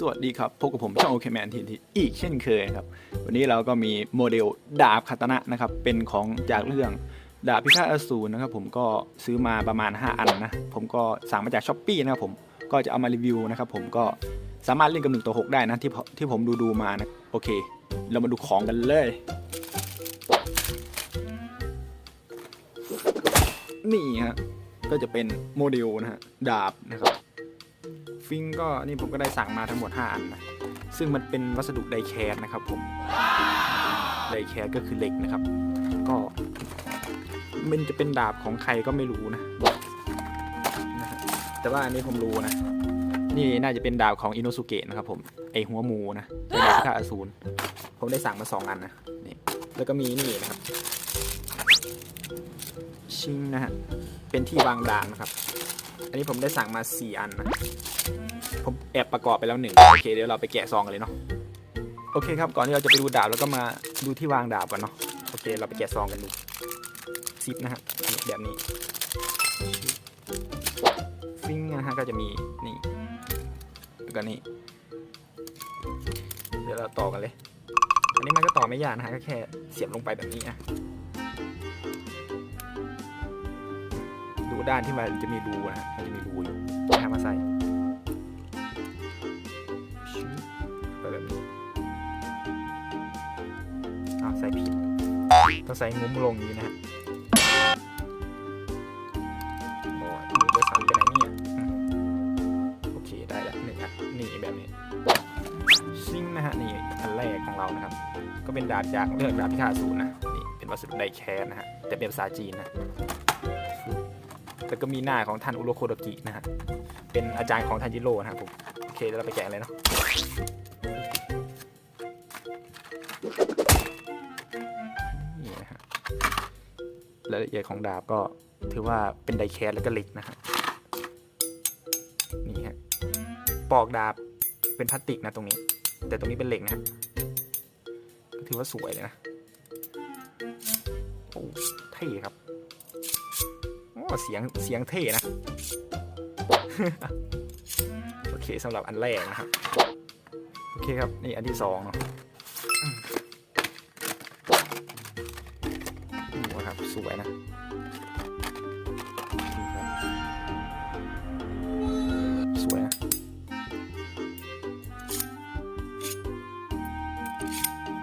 สวัสดีครับ พบกับผมช่องโอเคแมนทีทีอีกเช่นเคยครับ วันนี้เราก็มีโมเดลดาบคาตานะนะครับ เป็นของจากเรื่องดาบพิฆาตอสูรนะครับผมก็ซื้อมาประมาณ 5 อันนะ ผมก็สั่งมาจากช้อปปีนะครับผมก็จะเอามารีวิวนะครับผมก็สามารถเล่นกับหนึ่งต่อหกได้นะที่ที่ผมดูดูมานะ โอเค เรามาดูของกันเลย นี่ฮะก็จะเป็นโมเดลนะฮะดาบนะครับ ฟิงก็นี่ผมก็ได้สั่งมาทั้งหมด 5 อันนะซึ่งมันเป็นวัสดุไดแคสนะครับผมไดแคสก็คือเหล็กนะครับ ก็มันจะเป็นดาบของใครก็ไม่รู้นะ แต่ว่าอันนี้ผมรู้นะ นี่น่าจะเป็นดาบของอินโนสุเกะนะครับผมไอหัวหมูนะเป็นดาบพิฆาอสูรผมได้สั่งมา 2 อันนะนี่แล้วก็มีนี่นะครับ ชิงนะฮะเป็นที่วางดาบนะครับ อันนี้ผมได้สั่งมา 4 อันนะ ผมแอบประกอบไปแล้วหนึ่งโอเคเดี๋ยวเราไปแกะซองกันเลยเนาะ โอเคครับก่อนที่เราจะไปดูดาบแล้วก็มาดูที่วางดาบกันเนาะ โอเคเราไปแกะซองกันดูซิปนะฮะแบบนี้ฟิงนะฮะก็จะมีนี่แล้วก็นี่ เดี๋ยวเราต่อกันเลย อันนี้มันก็ต่อไม่ยากนะฮะก็แค่เสียบลงไปแบบนี้อะ ด้านที่มันจะมีรูนะฮะมันจะมีรูอยู่นะฮะมาใส่ไปแบบนี้อ้าวใส่ผิดต้องใส่งุ้มลงนี้นะฮะโอ้ยมือจะสั่ไปไหนเนี่ยโอเคได้แล้วหนึ่งอันนี่แบบนี้ซิงนะฮะนี่อันแรกของเรานะครับ ก็เป็นดาบจากเรื่องดาบพิฆาตอสูรนะนี่เป็นวัสดุไดแคสนะฮะแต่เป็นภาษาจีนนะ แล้วก็มีหน้าของท่านอุโรโคโดกินะฮะ เป็นอาจารย์ของทันจิโร่นะครับผม โอเคเดี๋ยวเราไปแกะเลยเนาะนี่นะฮะรายละเอียดของดาบก็ถือว่าเป็นไดแคสแล้วก็เหล็กนะฮะ นี่ฮะ ปอกดาบเป็นพลาสติกนะตรงนี้ แต่ตรงนี้เป็นเหล็กนะฮะก็ถือว่าสวยเลยนะ โอ้เท่ครับ เสียงเสียงเท่นะ โอเคสำหรับอันแรกนะครับ โอเคครับ นี่อันที่สองเนาะครับสวยนะสวยนะ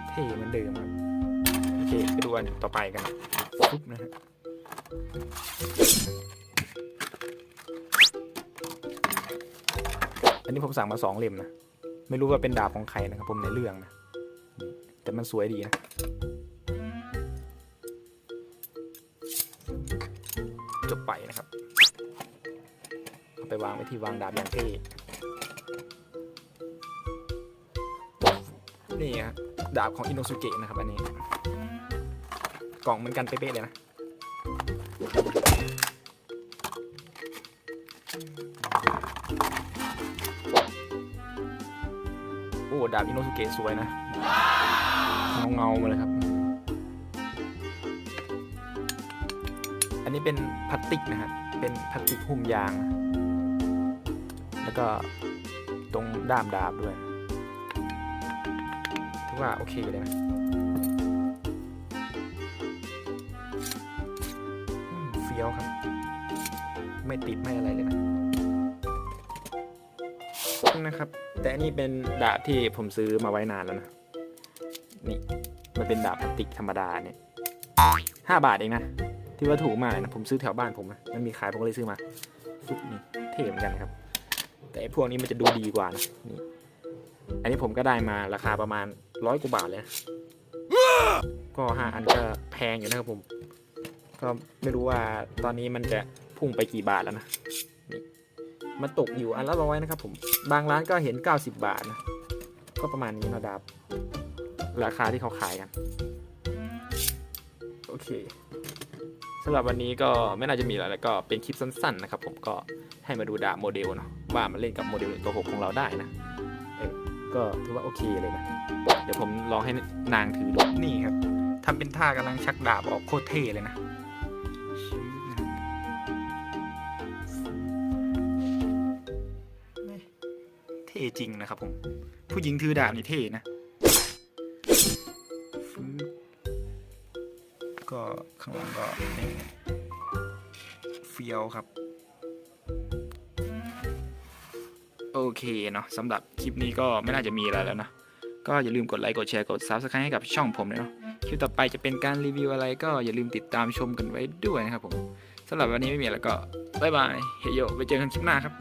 เท่เหมือนเดิมครับ โอเค ไปดูอันต่อไปกันนะปุ๊บนะฮะ ผมสั่งมาสองเล่มนะ ไม่รู้ว่าเป็นดาบของใครนะครับผมในเรื่องนะ แต่มันสวยดีนะจบไปนะครับ เอาไปวางไว้ที่วางดาบอย่างเท่นี่ฮะดาบของอินโนสุเกะนะครับอันนี้ กล่องเหมือนกันเป๊ะๆเลยนะ ดาบอินโนสุเกะสวยนะเงาเงามาเลยครับ อันนี้เป็นพลาสติกนะฮะเป็นพลาสติกหุ้มยาง แล้วก็ตรงด้ามดาบด้วยถือว่าโอเคเลยนะเฟี้ยวครับ ไม่ติดไม่อะไรเลยนะ นะครับ แต่อันนี้เป็นดาบที่ผมซื้อมาไว้นานแล้วนะ นี่ มันเป็นดาบพลาสติกธรรมดาเนี่ยห้าบาทเองนะ ที่ว่าถูกมากเลยนะ ผมซื้อแถวบ้านผมนะมันมีขายผมก็เลยซื้อมาฟุกนี่เท่เหมือนกันครับ แต่พวกนี้มันจะดูดีกว่านะนี่ อันนี้ผมก็ได้มาราคาประมาณร้อยกว่าบาทเลยนะก็ห้าอันก็แพงอยู่นะครับผม ก็ไม่รู้ว่าตอนนี้มันจะพุ่งไปกี่บาทแล้วนะ มันตกอยู่อันละร้อยนะครับผมบางร้านก็เห็น 90 บาทนะก็ประมาณนี้นะดับ ราคาที่เขาขายกัน โอเคสำหรับวันนี้ก็ไม่น่าจะมีอะไรแล้วก็เป็นคลิปสั้นๆนะครับผมก็ให้มาดูดาบโมเดลเนาะว่ามันเล่นกับโมเดลตัวหกของเราได้นะก็ถือว่าโอเคเลยนะ เดี๋ยวผมลองให้นางถือดูนี่ครับทำเป็นท่ากำลังชักดาบออกโคตรเท่เลยนะ จริงนะครับผม ผู้หญิงถือดาบนี่เท่นะก็ข้างหลังก็นี่เฟียวครับ โอเคเนาะสำหรับคลิปนี้ก็ไม่น่าจะมีอะไรแล้วนะ ก็อย่าลืมกดไลค์ กดแชร์ กด Subscribe ให้กับช่องผมเลยเนาะคลิปต่อไปจะเป็นการรีวิวอะไรก็อย่าลืมติดตามชมกันไว้ด้วยนะครับผมสำหรับวันนี้ไม่มีอะไรก็บ๊ายบาย เฮโย ไปเจอกันคลิปหน้าครับ